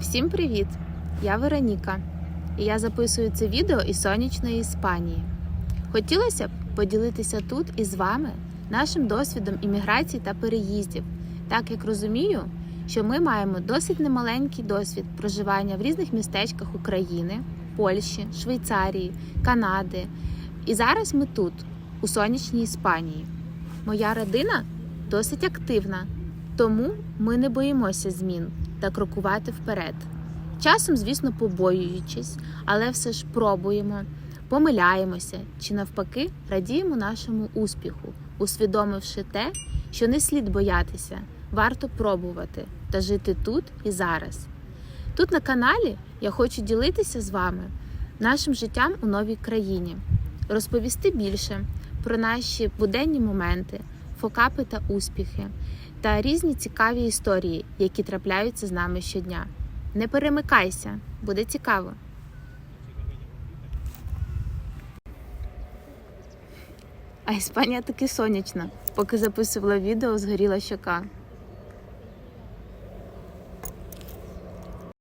Всім привіт! Я Вероніка, і я записую це відео із сонячної Іспанії. Хотілося б поділитися тут із вами нашим досвідом імміграції та переїздів, так як розумію, що ми маємо досить немаленький досвід проживання в різних містечках України, Польщі, Швейцарії, Канади. І зараз ми тут, у сонячній Іспанії. Моя родина досить активна, тому ми не боїмося змін та крокувати вперед. Часом, звісно, побоюючись, але все ж пробуємо, помиляємося чи навпаки радіємо нашому успіху, усвідомивши те, що не слід боятися, варто пробувати та жити тут і зараз. Тут на каналі я хочу ділитися з вами нашим життям у новій країні, розповісти більше про наші буденні моменти, фокапи та успіхи та різні цікаві історії, які трапляються з нами щодня. Не перемикайся, буде цікаво. А Іспанія таки сонячна. Поки записувала відео, згоріла щока.